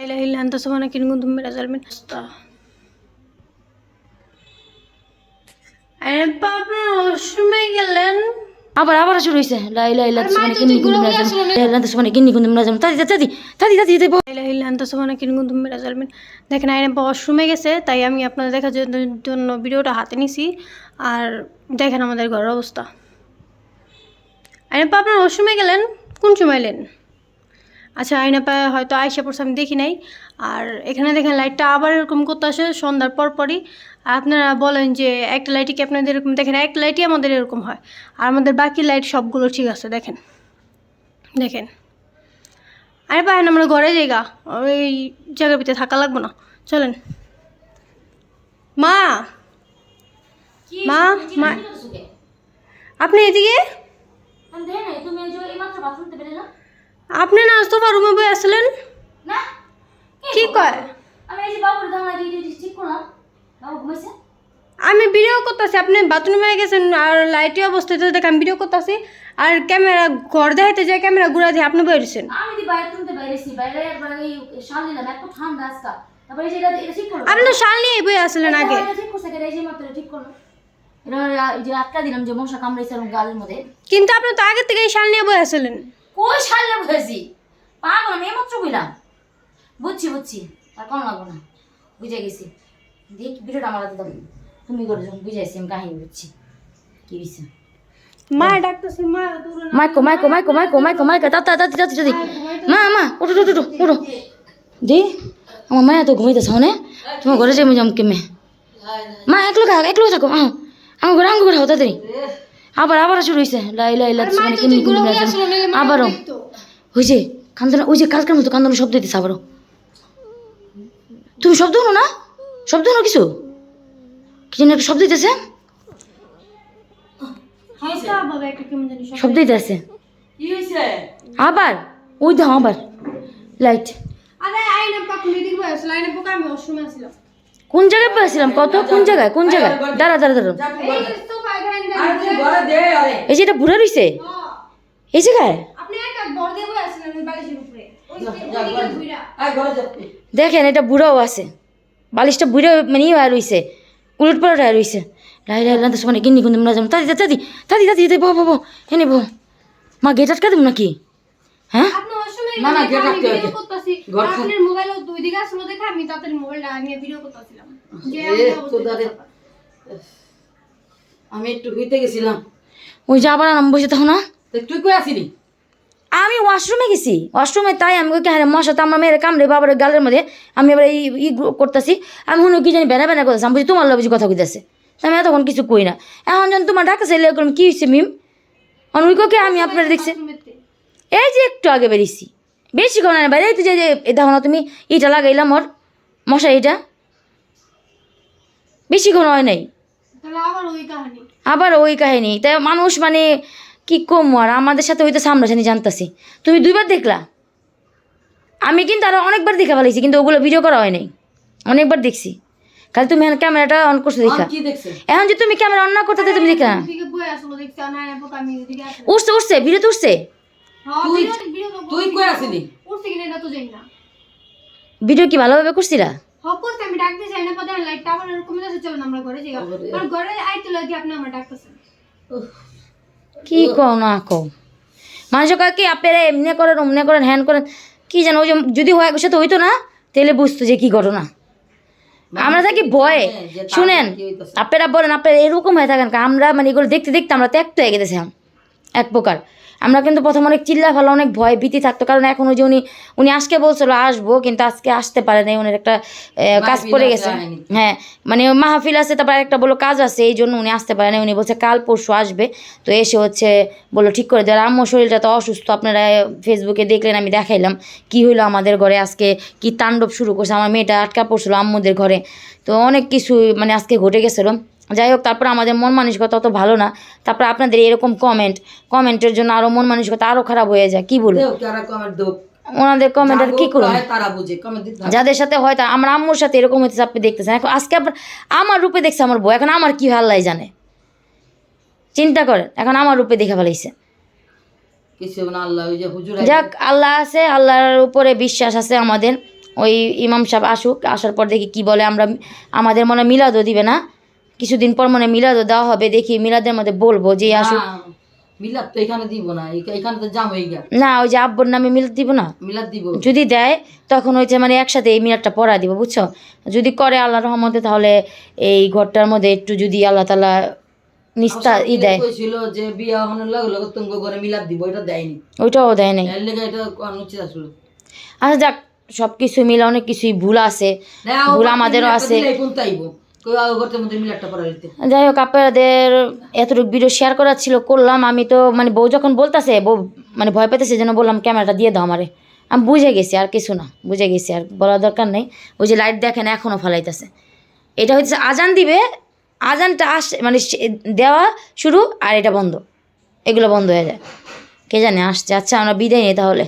لا إله إلا أنت سبحانك إني كنت من الظالمين আরেপা আপনার ওয়াশরুমে গেলেন আবার আবার শুরু হয়েছে লাই লাই লাই আর সুমানে মায়ের তো কিন্নি যেগুলো কুন্দুম হয়ে রাজাম আসলো না। লাই লাই সুমানে কিন্নি কুন্দুম রাজাম তাদি তাদি তাদি তাদি তাদি লা ইলাহা ইল্লা আনতা সুবহানাকা ইন্নী কুনতু মিনাজ জালিমিন দেখেন আইনাপা ওয়াশরুমে গেছে তাই আমি আপনাদের দেখার জন্য- জন্য ভিডিওটা হাতে নিছি আর দেখেন আমাদের ঘরের অবস্থা আইনাপা আপনার ওয়াশরুমে গেলেন কোন সময় এলেন আচ্ছা আইনাপা হয়তো আয়সা পড়ছে আমি দেখি নাই। আর এখানে দেখেন লাইটটা আবার এরকম করতে আসে সন্ধ্যার পর পরই। আর আপনারা বলেন যে একটা লাইটই কি আপনাদের এরকম? দেখেন একটা লাইটই আমাদের এরকম হয়। আর আমাদের বাকি লাইট সবগুলো ঠিক আছে দেখেন। দেখেন। আরে পায়েন আমরা ঘরে জায়গা ওই জায়গার ভিতরে থাকা লাগবো না। চলেন। মা! মা মা আপনি এদিকে? তুমি আপনি না সোফা রুমে বই আসলেন? না? কি কয়? আমি এই যে বাবুর দাম লাগিয়ে দিয়ে ঠিক করলাম। বাবু ঘুমাইছে? আমি ভিডিও করতেছি আপনি বাথরুমে গেছেন আর লাইটে অবস্থায় তো দেখে আমি ভিডিও করতেছি আর ক্যামেরা ঘর দেখাইতে যায় ক্যামেরা ঘুরা দিয়ে আপনি বেরিয়েছেন আমি দি বাইরে তুলতে বাইরেছি বাইরে একবার এই শাল নিলাম এত ঠান্ডা আজকা। তারপরে এই এটা এটা ঠিক করল? আপনি শাল নিয়ে বই আসলেন আগে। ঠিক করছে এই যে মাত্র ঠিক করল। এটা যে আটকা দিলাম যে মশা কামড়াইছে গালের মধ্যে। কিন্তু আপনি তো আগে থেকে এই শাল নিয়ে বই আসলেন। কই শালে বলেছি পাগল আমি এইমাত্র বললাম বুঝছি বুঝছি। আর কম লাগবো না বুঝে গেছি। দেখ ভিডিওটা আমার হাতে দাও তুমি করে যখন বুঝাইছি আমি কাহিনী বুঝছি। কি হয়েছে মা ডাকতেছি মা দূরে না। মাইকো মাইকো মাইকো মাইকো মাইকো মাইকো তাতা তাতি তাতি তাতি মা দি আমার মায়া তো ঘুমাইতেছ হনে? তোমার ঘরে যাই যাম কেমে মা একলো খা একলো থাকো। আমার ঘরে আমার ঘরে হতো তাড়াতাড়ি। আবার আবার শুরু হয়েছে লাই লাই লাগছে মানে তো কিন্নি যেগুলো কিন্নি বলে আসলো না, মা আবারও। হয়েছে কান্দনা ওই যে কালকের মতো কান্দনা শব্দ দিতেছে আবারও। তুমি শব্দ হলো না? শব্দ হলো কিছু? কি যেন একটা শব্দ দিতেছে? কেমন জানি শব্দ। দিতেছে। আবার ওই দাও আবার। লাইট। কোন জায়গায় পেয়েছিলাম কত কোন জায়গায়? কোন জায়গায়? দাঁড়া দাঁড়া দাঁড়া। এই যে সোফা এখানে এই যে এটা বুড়া রইছে? হ্যাঁ। এই জায়গায়? দেখেন এটা বুড়াও আছে। বালিশটা বুড়ো মানে ইয়ে হয়ে রইছে। উলট পালট হয়ে রইছে। লাই লাই লাই মানে কিন্নি কিন্তু না যাব। তাদি তাদি তাদি তাদি বহ বহ এনে মা গেট আটকা দেবো নাকি? হ্যাঁ? না, গেট আটকে আপনার দুই দিকে আসলো দেখে আমি তাড়াতাড়ি মোবাইলটা নিয়ে ভিডিও করতেছিলাম। যে আমি। আমি একটু হইতে গেছিলাম। ওই যে আবার আরাম বসে থাকো না। তুই কই আসিনি আমি ওয়াশরুমে গেছি। ওয়াশরুমে তাই আমি কি হ্যাঁ মশা তো আমার মেয়ের কামড়ে বাবার গালের মধ্যে আমি এবার এই ই করতেছি। আমি শুনে কি জানি বেড়া বেড়া করতেছি। আমি বুঝি তোমার লগে কথা কইতেছে। আমি এতক্ষণ কিছু কই না। এখন যখন তোমার ডাকা চাইলে এরকম কি হয়েছে মিম? অনুকে আমি আপনার দেখছি। এই যে একটু আগে বেরিয়েছি। বেশি কোনো না বাইরে। যে দেখো না তুমি ইটা লাগাইলাম ওর মশা এটা বেশি কোনো হয় নাই। আবার ওই কাহিনী। আবার তাই মানুষ মানে কি কম আর? আমাদের সাথে হইতে সামনাসামনি জানতাছি। তুমি দুইবার দেখলা? আমি কিন্তু আরও অনেকবার দেখা ফেলাইছি কিন্তু ওগুলো ভিডিও করা হয় নাই। অনেকবার দেখছি। খালি তুমি এখন ক্যামেরাটা অন করছ দেখা। এখন যে তুমি ক্যামেরা অন না করতে তুমি দেখা। উঠছে উঠছে ভিডিও তো উঠছে। হ্যাঁ তুই- ভিডিও ভিডিও তো তুই কই আসিনি উঠছে ভিডিও কি ভালোভাবে করছিলা? হপ করতে আমি ডাকতে চাই না পদে লাইটটা আবার এরকম আছে চলুন আমরা ঘরে যাই। আর ঘরে আইতে লাগে আপনি আমার ডাকতেছেন। কি কও না কও? মানুষ কয় কি আপনারা এমনি করেন অমনি করেন হ্যান করেন কি জানো ওই যে যদি হয় সাথে হইতো না তাহলে বুঝতো যে কি ঘটনা। আমরা থাকি ভয়ে। শুনেন। আপনারা বলেন আপনারা এরকম হয়ে থাকেন আমরা মানে এগুলো দেখতে দেখতে আমরা ত্যাক্ত হয়ে গেছিলাম এক প্রকার। আমরা কিন্তু প্রথম অনেক চিল্লা ফেলা অনেক ভয় ভীতি থাকতো। কারণ এখন ওই যে উনি উনি আজকে বলছিল আসব কিন্তু আজকে আসতে পারে নাই উনি একটা কাজ পড়ে গেছে। হ্যাঁ মানে মাহফিল আছে তারপর একটা বলল কাজ আছে এই জন্য উনি আসতে পারে না উনি বলছে কাল পরশু আসবে। তো এসে হচ্ছে বলল ঠিক করে দেওয়ার আম্মুর শরীরটা তো অসুস্থ আপনারা ফেসবুকে দেখলেন আমি দেখাইলাম কি হইল আমাদের ঘরে আজকে কি তাণ্ডব শুরু করছে। আমার মেয়েটা আটকা পড়ছিল আম্মুদের ঘরে। তো অনেক কিছু মানে আজকে ঘটে গেছিল। যাই হোক তারপর আমাদের মন মানসিকতা অত ভালো না। তারপর আপনাদের এরকম কমেন্ট কমেন্টের জন্য আরও মন মানসিকতা আরও খারাপ হয়ে যায় কি বলব? ওনাদের কমেন্ট আর কি হবে। যাদের সাথে হয় তা আমার আম্মুর সাথে এরকম হইতেছে আপনি দেখতেছেন। এখন আজকে আপনার আমার রূপে দেখছে আমার বউ এখন আমার কি হাল্লাই জানে? চিন্তা করেন এখন আমার রূপে দেখে ফেলাইছে। যাক আল্লাহ আছে আল্লাহর উপরে বিশ্বাস আছে আমাদের। ওই ইমাম সাহেব আসুক আসার পর দেখি কি বলে আমরা আমাদের মনে মিলাদও দিবে না। কিছুদিন পর মনে মিলাদও দেওয়া হবে দেখি মিলাদের মধ্যে বলব যে আসুক। মিলাদ তো এখানে দিব না এখানে তো জাম হয়ে গা। না ওই যে আব্বুর নামে মিলাদ দিব না? মিলাদ দিব। যদি দেয় তখন হচ্ছে মানে একসাথে এই মিনারটা পড়া দিব বুঝছ? যদি করে আল্লাহ রহমতে তাহলে এই ঘরটার মধ্যে একটু যদি আল্লাহ তালা নিস্তা ই দেয়। কইছিল যে বিয়া ঘরে মিলাদ দিব এটা দেয়নি। ওইটাও দেয় নাই। এর লেগে এটা কোন উচিত আসলো। আচ্ছা যাক সব কিছু মিলে অনেক কিছুই ভুল আছে। ভুল আমাদেরও আছে। যাই হোক, আপনাদের এতটুকু ভিডিও শেয়ার করার ছিল, করলাম। আমি তো মানে বউ যখন বলতেছে, বউ মানে ভয় পেতেছে যেন বললাম ক্যামেরাটা দিয়ে দাও আমারে। আমি বুঝে গেছি, আর কিছু না, বুঝে গেছি, আর বলার দরকার নেই। ওই যে লাইট দেখেন এখনও ফালাইতেছে। এটা হচ্ছে আজান দিবে, আজানটা আস মানে দেওয়া শুরু, আর এটা বন্ধ। এগুলো বন্ধ হয়ে যায়। কে জানে, আসছে। আচ্ছা আমরা বিদায় নিই তাহলে।